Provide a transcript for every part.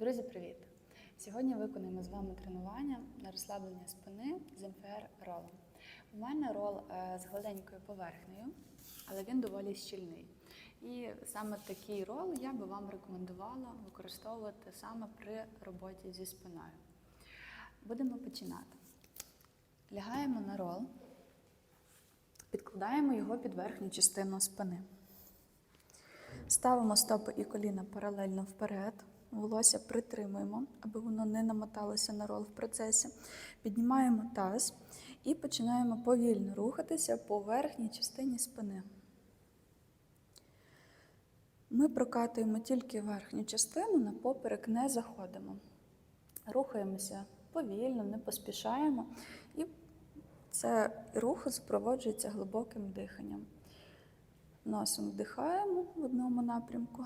Друзі, привіт! Сьогодні виконуємо з вами тренування на розслаблення спини з МФР ролом. У мене рол е, з гладенькою поверхнею, але він доволі щільний. І саме такий рол я би вам рекомендувала використовувати саме при роботі зі спиною. Будемо починати. Лягаємо на рол, підкладаємо його під верхню частину спини. Ставимо стопи і коліна паралельно вперед. Волосся притримуємо, аби воно не намоталося на рол в процесі. Піднімаємо таз і починаємо повільно рухатися по верхній частині спини. Ми прокатуємо тільки верхню частину, на поперек не заходимо. Рухаємося повільно, не поспішаємо. І це рух супроводжується глибоким диханням. Носом вдихаємо в одному напрямку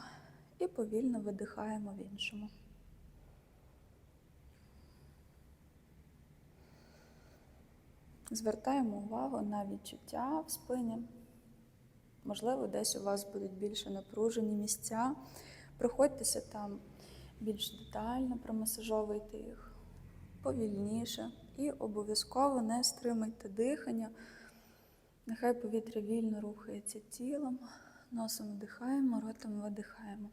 і повільно видихаємо в іншому. Звертаємо увагу на відчуття в спині. Можливо, десь у вас будуть більше напружені місця. Проходьтеся там більш детально, промасажовуйте їх повільніше і обов'язково не стримуйте дихання. Нехай повітря вільно рухається тілом, носом вдихаємо, ротом видихаємо.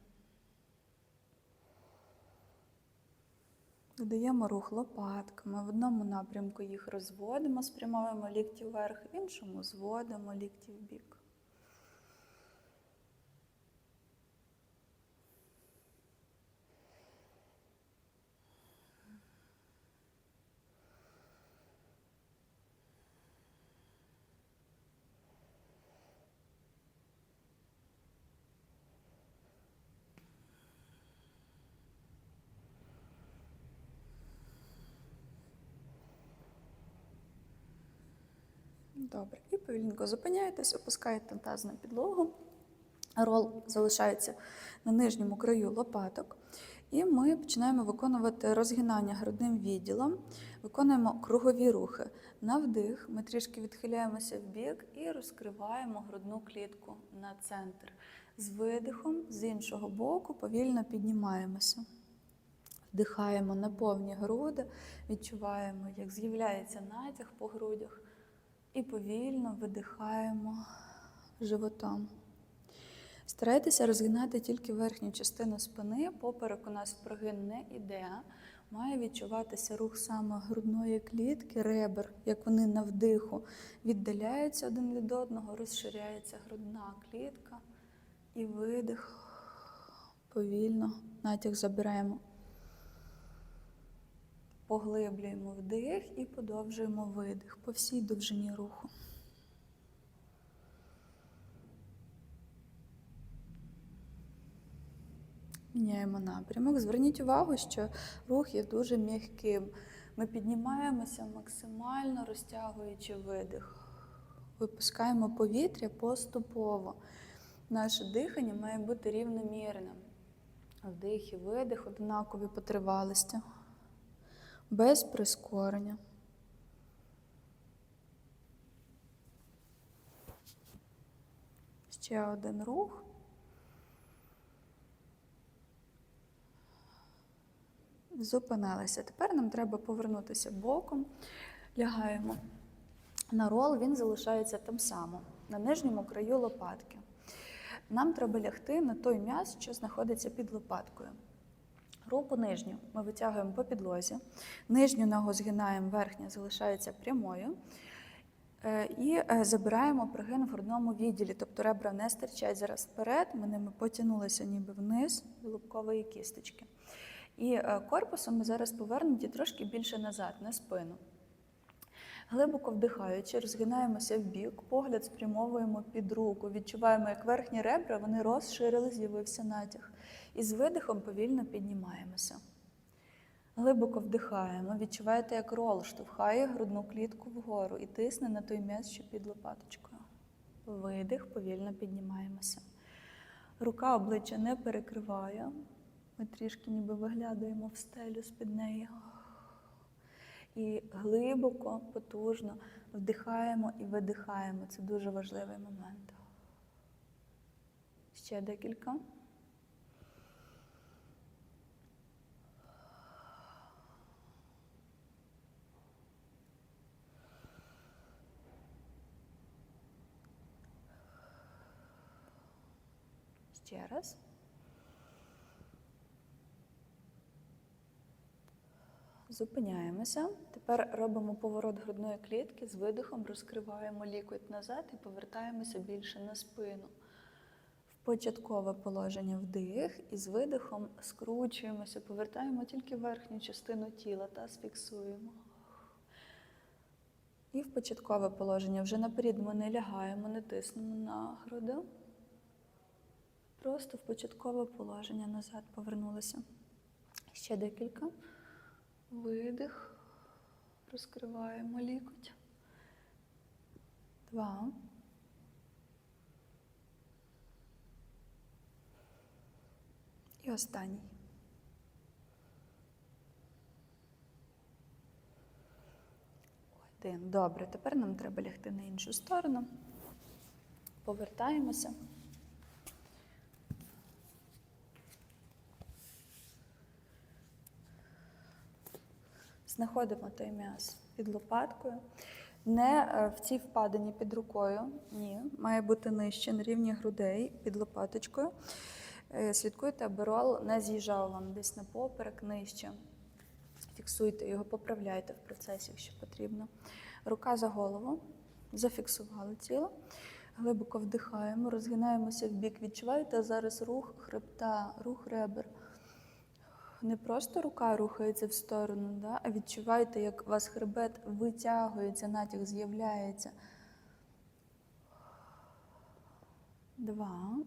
Додаємо рух лопатками. В одному напрямку їх розводимо, спрямовуємо лікті вверх, в іншому зводимо лікті в бік. Добре. І повільненько зупиняєтесь, опускаєте таз на підлогу. Рол залишається на нижньому краю лопаток. І ми починаємо виконувати розгинання грудним відділом, виконуємо кругові рухи. На вдих ми трішки відхиляємося в бік і розкриваємо грудну клітку на центр. З видихом з іншого боку повільно піднімаємося. Вдихаємо на повні груди, відчуваємо, як з'являється натяг по грудях. І повільно видихаємо животом. Старайтеся розгинати тільки верхню частину спини. Поперек у нас прогин не іде. Має відчуватися рух саме грудної клітки, ребер, як вони на вдиху віддаляються один від одного, розширяється грудна клітка. І видих. Повільно натяг забираємо. Поглиблюємо вдих і подовжуємо видих по всій довжині руху. Міняємо напрямок. Зверніть увагу, що рух є дуже м'яким. Ми піднімаємося максимально розтягуючи видих. Випускаємо повітря поступово. Наше дихання має бути рівномірним. Вдих і видих однакові по тривалості без прискорення. Ще один рух. Зупинилися. Тепер нам треба повернутися боком, лягаємо на рол, він залишається там само, на нижньому краю лопатки. Нам треба лягти на той м'яз, що знаходиться під лопаткою. Руку нижню ми витягуємо по підлозі, нижню ногу згинаємо, верхня залишається прямою. Е, І е, забираємо прогин в грудному відділі, тобто ребра не стирчать зараз вперед, ми ними потягнулися ніби вниз до лобкової кісточки. І е, корпусом ми зараз повернуті трошки більше назад, на спину. Глибоко вдихаючи, розгинаємося в бік, погляд спрямовуємо під руку, відчуваємо, як верхні ребра вони розширили, з'явився натяг. І з видихом повільно піднімаємося. Глибоко вдихаємо, відчуваєте, як рол штовхає грудну клітку вгору і тисне на той м'яз, що під лопаточкою. Видих, повільно піднімаємося. Рука обличчя не перекриває. Ми трішки ніби виглядаємо в стелю з-під неї. І глибоко, потужно вдихаємо і видихаємо. Це дуже важливий момент. Ще декілька. Ще раз. Зупиняємося. Тепер робимо поворот грудної клітки з видихом, розкриваємо лікоть назад і повертаємося більше на спину. В початкове положення вдих і з видихом скручуємося, повертаємо тільки верхню частину тіла та фіксуємо. І в початкове положення вже наперед ми не лягаємо, не тиснемо на груди. Просто в початкове положення назад повернулися. Ще декілька. Видих. Розкриваємо лікоть. Два. І останній. Один. Добре, тепер нам треба лягти на іншу сторону. Повертаємося. Знаходимо той м'яз під лопаткою. Не е, в цій впадині під рукою, ні. Має бути нижче на рівні грудей під лопаточкою. Е, Слідкуйте, аби рол не з'їжджав вам десь на поперек нижче. Фіксуйте його, поправляйте в процесі, якщо потрібно. Рука за голову. Зафіксували тіло. Глибоко вдихаємо, розгинаємося в бік. Відчуваєте зараз рух хребта, рух ребер. Не просто рука рухається в сторону, да? а відчуваєте, як у вас хребет витягується, натяг з'являється. Два.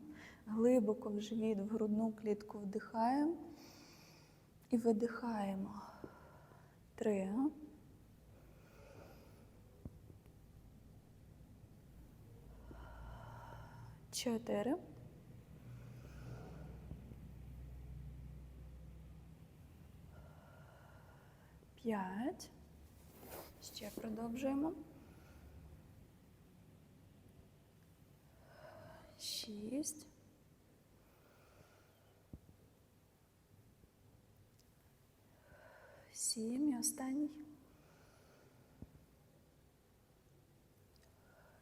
Глибоко в живіт, в грудну клітку вдихаємо і видихаємо. Три. Чотири. П'ять. Ще продовжуємо. Шість. Сім і останній.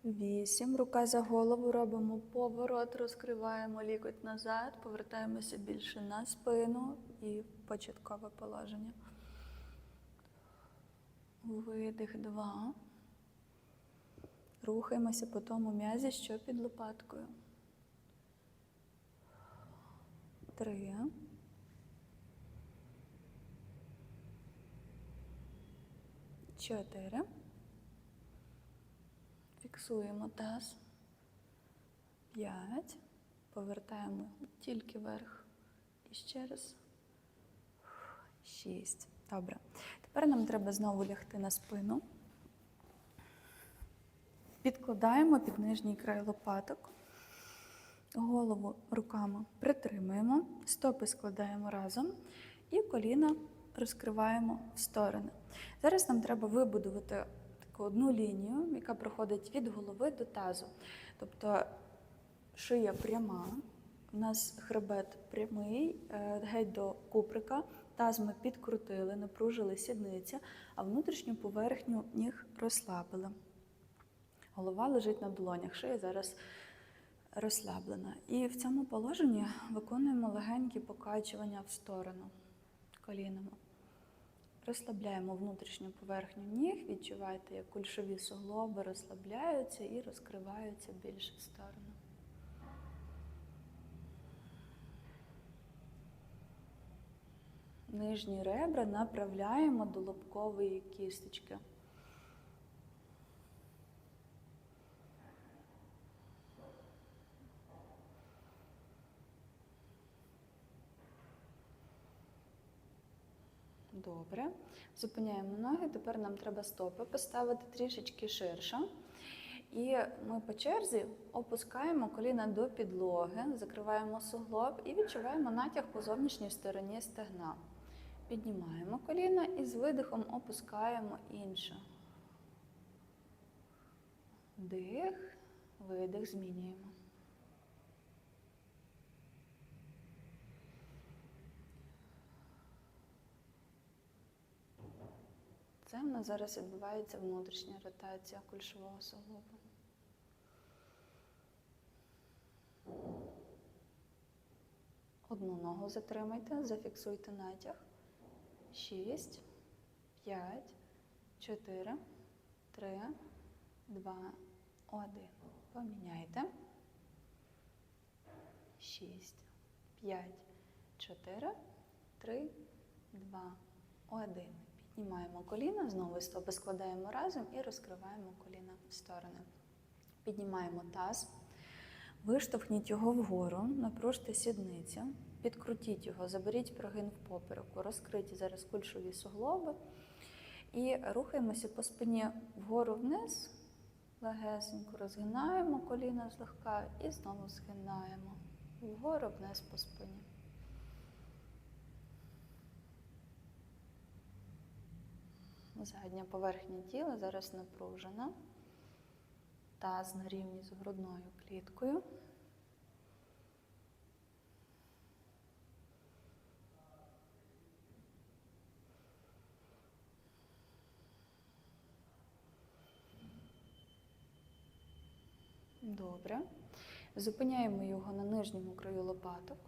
Вісім. Рука за голову. Робимо поворот, розкриваємо лікоть назад, повертаємося більше на спину і початкове положення. Видих два. Рухаємося по тому м'язі, що під лопаткою. Три. Чотири. Фіксуємо таз. П'ять. Повертаємо тільки вверх. І ще раз. Шість. Добре. Тепер нам треба знову лягти на спину. Підкладаємо під нижній край лопаток. Голову руками притримуємо, стопи складаємо разом і коліна розкриваємо в сторони. Зараз нам треба вибудувати таку одну лінію, яка проходить від голови до тазу. Тобто шия пряма, у нас хребет прямий, е, геть до куприка, таз ми підкрутили, напружили сідниці, а внутрішню поверхню ніг розслабили. Голова лежить на долонях, шия зараз розслаблена. І в цьому положенні виконуємо легенькі покачування в сторону колінами. Розслабляємо внутрішню поверхню ніг, відчуваєте, як кульшові суглоби розслабляються і розкриваються більше в сторону. Нижні ребра направляємо до лобкової кісточки. Добре. Зупиняємо ноги. Тепер нам треба стопи поставити трішечки ширше. І ми по черзі опускаємо коліна до підлоги, закриваємо суглоб і відчуваємо натяг по зовнішній стороні стегна. Піднімаємо коліна і з видихом опускаємо інше. Дих, видих, змінюємо. Це в нас зараз відбувається внутрішня ротація кульшового суглобу. Одну ногу затримайте, зафіксуйте натяг. Шість, п'ять, чотири, три, два, один. Поміняйте. Шість, п'ять, чотири, три, два, один. Піднімаємо коліна, знову стопи складаємо разом і розкриваємо коліна в сторони. Піднімаємо таз, виштовхніть його вгору, напружте сідницю, підкрутіть його, заберіть прогин в попереку, розкриті зараз кульшові суглоби. І рухаємося по спині вгору вниз, легесенько розгинаємо коліна злегка і знову згинаємо вгору вниз по спині. Задня поверхня тіла зараз напружена. Таз на рівні з грудною кліткою. Добре. Зупиняємо його на нижньому краю лопаток,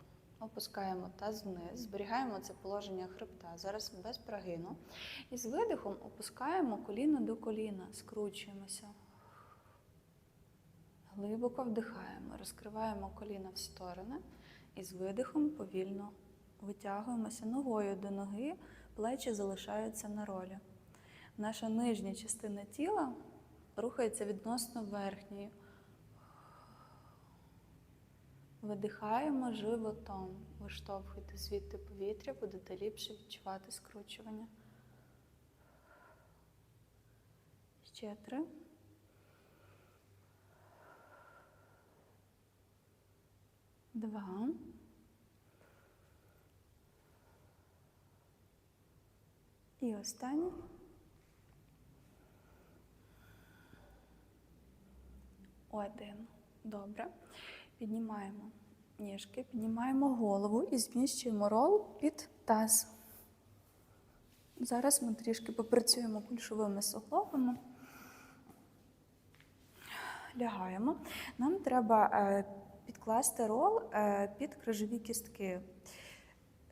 опускаємо таз вниз, зберігаємо це положення хребта, зараз без прогину. І з видихом опускаємо коліно до коліна, скручуємося. Глибоко вдихаємо, розкриваємо коліна в сторони і з видихом повільно витягуємося ногою до ноги, плечі залишаються на ролі. Наша нижня частина тіла рухається відносно верхньої. Видихаємо животом, виштовхуйте звідти повітря, будете ліпше відчувати скручування. Ще три. Два. І останнє. Один. Добре. Піднімаємо ніжки, піднімаємо голову і зміщуємо рол під таз. Зараз ми трішки попрацюємо кульшовими суглобами. Лягаємо. Нам треба е, підкласти рол е, під крижові кістки.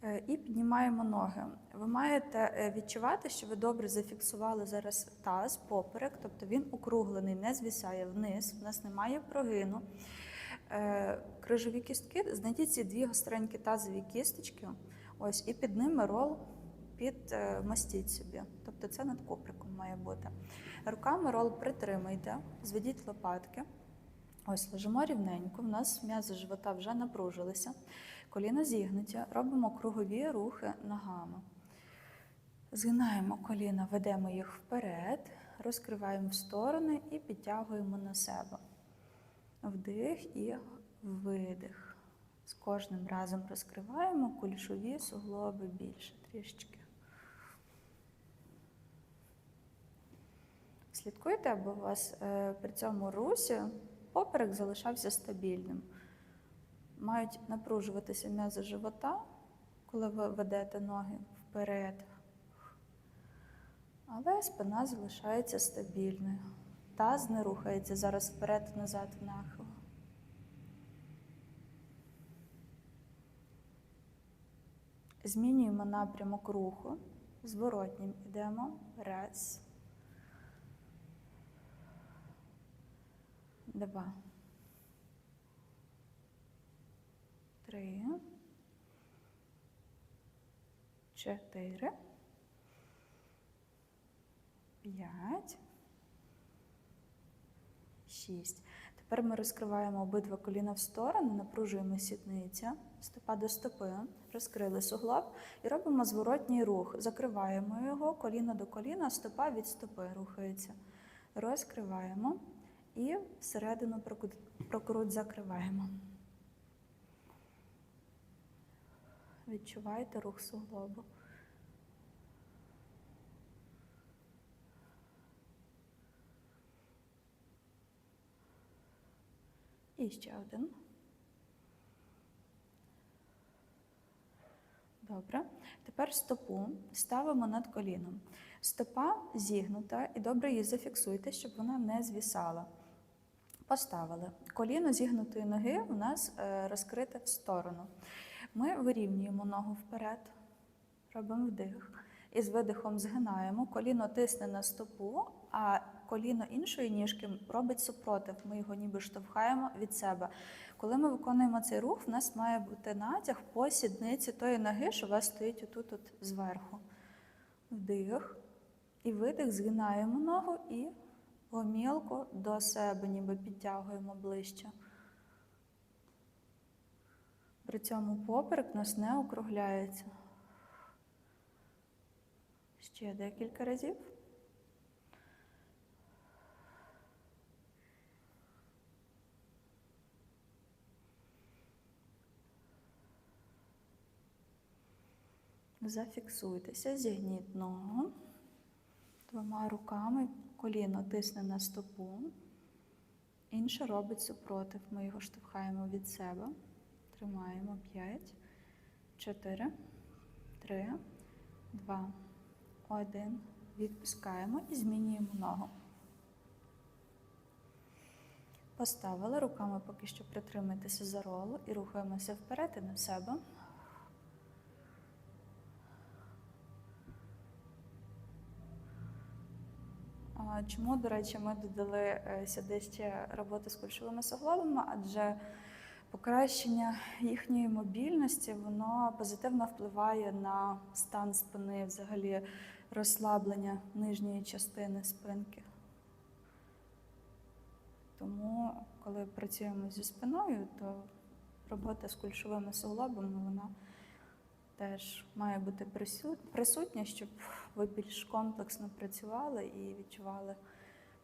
Е, І піднімаємо ноги. Ви маєте відчувати, що ви добре зафіксували зараз таз, поперек, тобто він округлений, не звісає вниз, у нас немає прогину. Е, Крижові кістки, знайдіть ці дві гостренькі тазові кісточки, ось, і під ними рол підмастіть собі. Тобто це над коприком має бути. Руками рол притримайте, зведіть лопатки. Ось лежимо рівненько. У нас м'язи живота вже напружилися. Коліна зігнуті, робимо кругові рухи ногами. Згинаємо коліна, ведемо їх вперед, розкриваємо в сторони і підтягуємо на себе. Вдих і видих. З кожним разом розкриваємо кульшові суглоби більше трішечки. Слідкуйте, аби у вас е, при цьому русі поперек залишався стабільним. Мають напружуватися м'язи живота, коли ви ведете ноги вперед. Але спина залишається стабільною. Таз не рухається зараз вперед-назад нахил. Змінюємо напрямок руху. Зворотнім йдемо. Раз. Два. Три. Чотири. П'ять. Шість. Тепер ми розкриваємо обидва коліна в сторону, напружуємо сідниця, стопа до стопи, розкрили суглоб і робимо зворотній рух. Закриваємо його, коліно до коліна, стопа від стопи рухається. Розкриваємо і всередину прокрут закриваємо. Відчувайте рух суглобу. І ще один. Добре. Тепер стопу ставимо над коліном. Стопа зігнута і добре її зафіксуйте, щоб вона не звісала. Поставили. Коліно зігнутої ноги у нас е, розкрите в сторону. Ми вирівнюємо ногу вперед, робимо вдих. І з видихом згинаємо, коліно тисне на стопу, а коліно іншої ніжки робить супротив. Ми його ніби штовхаємо від себе. Коли ми виконуємо цей рух, в нас має бути натяг по сідниці тої ноги, що у вас стоїть отут от зверху. Вдих. І видих, згинаємо ногу і гомілку до себе, ніби підтягуємо ближче. При цьому поперек нас не округляється. Ще декілька разів. Зафіксуйтеся, зігніть ногу. Двома руками коліно тисне на стопу. Інше робить супротив. Ми його штовхаємо від себе. Тримаємо 5, 4, 3, 2, 1. Відпускаємо і змінюємо ногу. Поставили руками поки що притримайтеся за ролу і рухаємося вперед і на себе. А Чому, до речі, ми додали е, сюди ще роботу з кульшовими суглобами, адже покращення їхньої мобільності воно позитивно впливає на стан спини, взагалі розслаблення нижньої частини спинки. Тому, коли працюємо зі спиною, то робота з кульшовими суглобами вона теж має бути присут- присутня, щоб ви більш комплексно працювали і відчували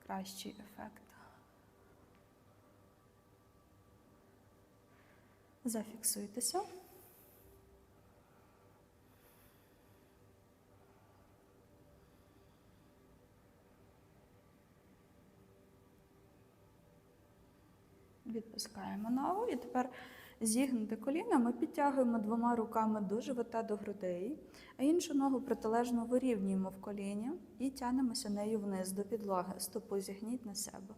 кращий ефект. Зафіксуйтеся. Відпускаємо ногу і тепер зігнуте коліно ми підтягуємо двома руками до живота до грудей, а іншу ногу протилежно вирівнюємо в коліні і тягнемося нею вниз до підлоги. Стопу зігніть на себе.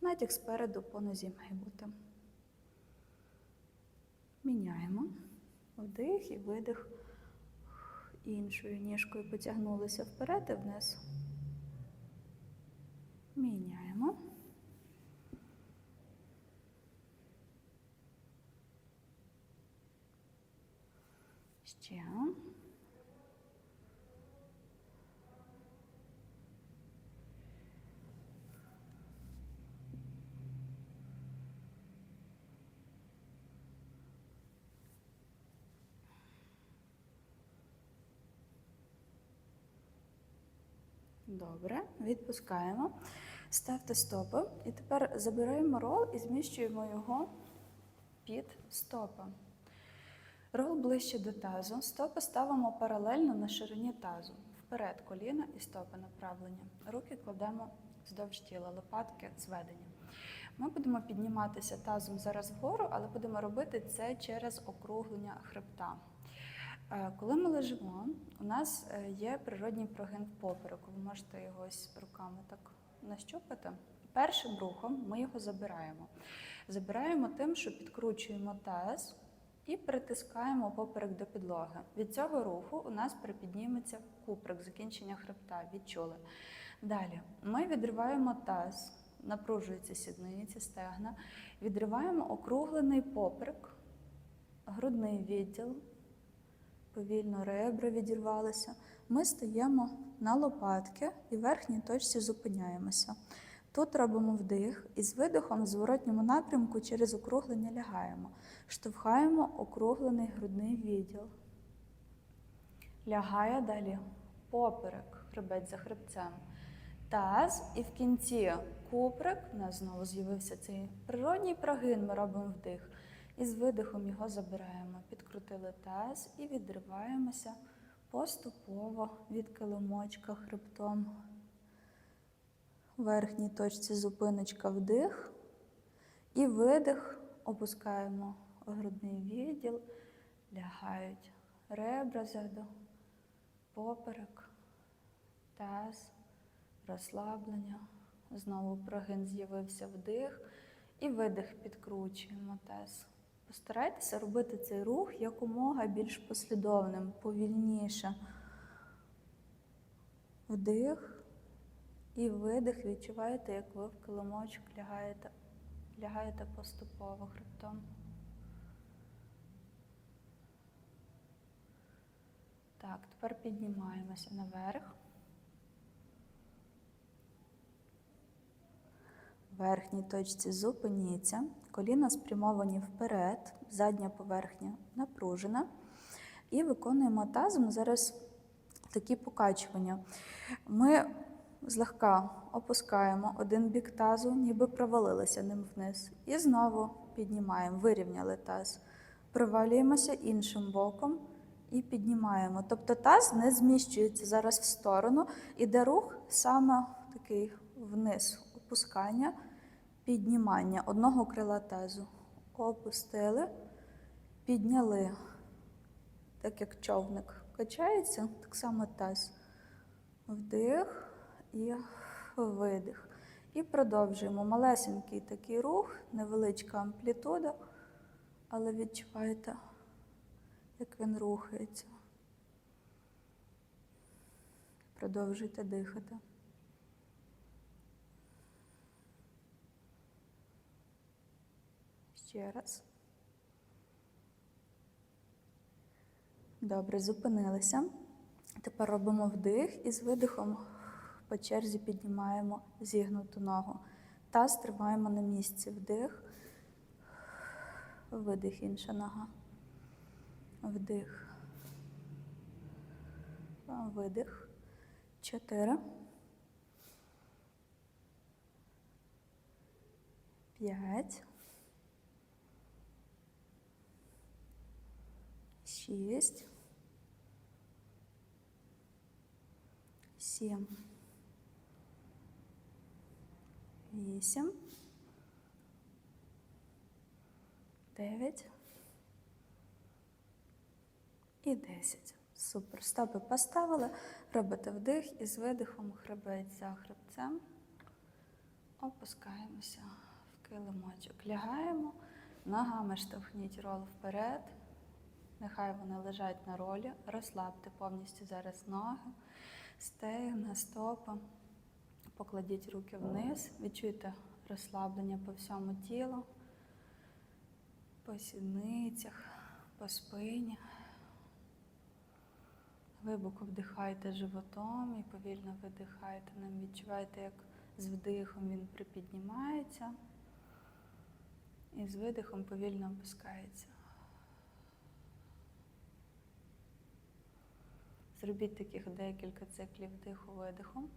Натяг спереду по нозі має бути. Міняємо. Вдих і видих. Іншою ніжкою потягнулися вперед і вниз. Міняємо. Ще. Добре, відпускаємо. Ставте стопи. І тепер забираємо рол і зміщуємо його під стопи. Рол ближче до тазу. Стопи ставимо паралельно на ширині тазу. Вперед коліна і стопи направлені. Руки кладемо вздовж тіла, лопатки зведені. Ми будемо підніматися тазом зараз вгору, але будемо робити це через округлення хребта. Е, Коли ми лежимо, у нас е, є природній прогин в попереку. Ви можете його ось руками так нащупати. Першим рухом ми його забираємо. Забираємо тим, що підкручуємо таз і притискаємо поперек до підлоги. Від цього руху у нас припідніметься куприк, закінчення хребта. Відчули. Далі ми відриваємо таз, напружується сідниці, стегна, відриваємо округлений поперек, грудний відділ. Повільно ребра відірвалися. Ми стаємо на лопатки і в верхній точці зупиняємося. Тут робимо вдих і з видихом в зворотньому напрямку через округлення лягаємо. Штовхаємо округлений грудний відділ. Лягає далі поперек, хребець за хребцем. Таз і в кінці куприк. У нас знову з'явився цей природній прогин. Ми робимо вдих. І з видихом його забираємо. Підкрутили таз і відриваємося поступово від килимочка хребтом. Верхній точці зупиночка вдих. І видих. Опускаємо грудний відділ, лягають ребра ззаду, поперек, таз, розслаблення. Знову прогин з'явився вдих. І видих підкручуємо таз. Постарайтеся робити цей рух якомога більш послідовним, повільніше. Вдих і видих. Відчуваєте, як ви в килимочок лягаєте, лягаєте поступово хребтом. Так, тепер піднімаємося наверх. Верхній точці зупиніться, коліна спрямовані вперед, задня поверхня напружена. І виконуємо тазом зараз такі покачування. Ми злегка опускаємо один бік тазу, ніби провалилися ним вниз. І знову піднімаємо, вирівняли таз. Провалюємося іншим боком і піднімаємо. Тобто таз не зміщується зараз в сторону, іде рух саме такий вниз, опускання, піднімання одного крила тазу. Опустили, підняли, так як човник качається, так само таз. Вдих і видих. І продовжуємо малесенький такий рух, невеличка амплітуда, але відчуваєте, як він рухається. Продовжуйте дихати. Ще раз. Добре, зупинилися. Тепер робимо вдих і з видихом по черзі піднімаємо зігнуту ногу. Таз тримаємо на місці. Вдих, видих, інша нога. Вдих. Видих. Чотири. П'ять. Шість. Сім. Вісім. Дев'ять. І 10. Супер. Стопи поставили. Робите вдих і з видихом хребець за хребцем. Опускаємося в килимочок. Лягаємо. Ногами штовхніть рол вперед. Нехай вони лежать на ролі. Розслабте повністю зараз ноги, стегна, стопа. Покладіть руки вниз. Відчуйте розслаблення по всьому тілу, по сідницях, по спині. Глибоко вдихайте животом і повільно видихайте. Нам відчуваєте, як з вдихом він припіднімається і з видихом повільно опускається. Зробіть таких декілька циклів вдиху-видиху.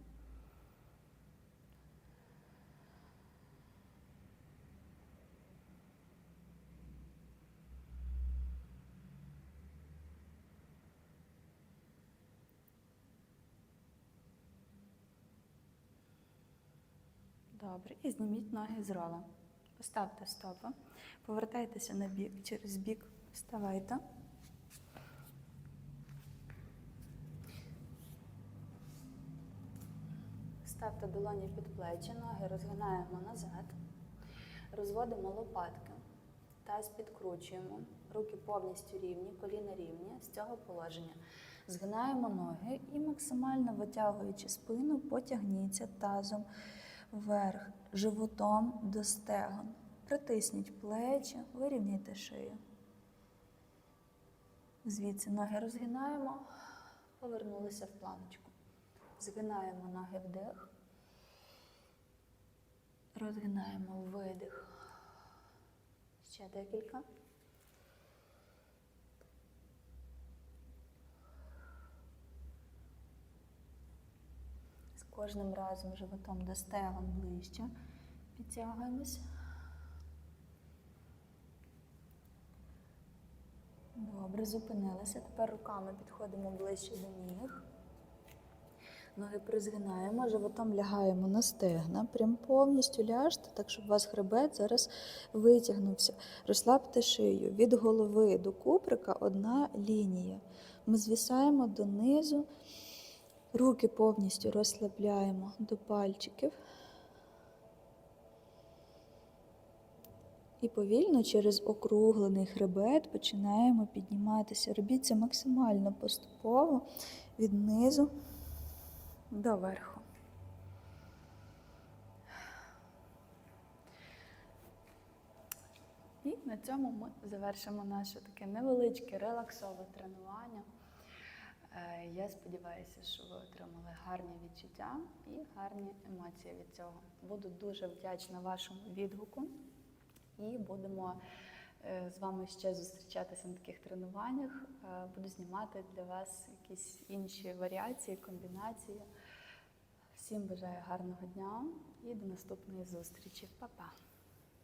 Добре, і зніміть ноги з рола. Поставте стопи, повертайтеся на бік, через бік вставайте. Ставте долоні під плечі, ноги розгинаємо назад, розводимо лопатки, таз підкручуємо, руки повністю рівні, коліна рівні з цього положення. Згинаємо ноги і максимально витягуючи спину, потягніться тазом вверх, животом до стегон. Притисніть плечі, вирівняйте шию. Звідси ноги розгинаємо, повернулися в планочку. Згинаємо ноги вдих. Розгинаємо видих. Ще декілька. Кожним разом животом до стегон ближче. Підтягуємось. Добре, зупинилися. Тепер руками підходимо ближче до ніг. Ноги призгинаємо, животом лягаємо на стегна. Прям повністю ляжте, так щоб у вас хребет зараз витягнувся. Розслабте шию. Від голови до куприка одна лінія. Ми звісаємо донизу. Руки повністю розслабляємо до пальчиків. І повільно через округлений хребет починаємо підніматися. Робіть це максимально поступово від низу до верху. І на цьому ми завершимо наше таке невеличке релаксове тренування. Е, Я сподіваюся, що ви отримали гарні відчуття і гарні емоції від цього. Буду дуже вдячна вашому відгуку і будемо е, з вами ще зустрічатися на таких тренуваннях. Е, Буду знімати для вас якісь інші варіації, комбінації. Всім бажаю гарного дня і до наступної зустрічі. Па-па!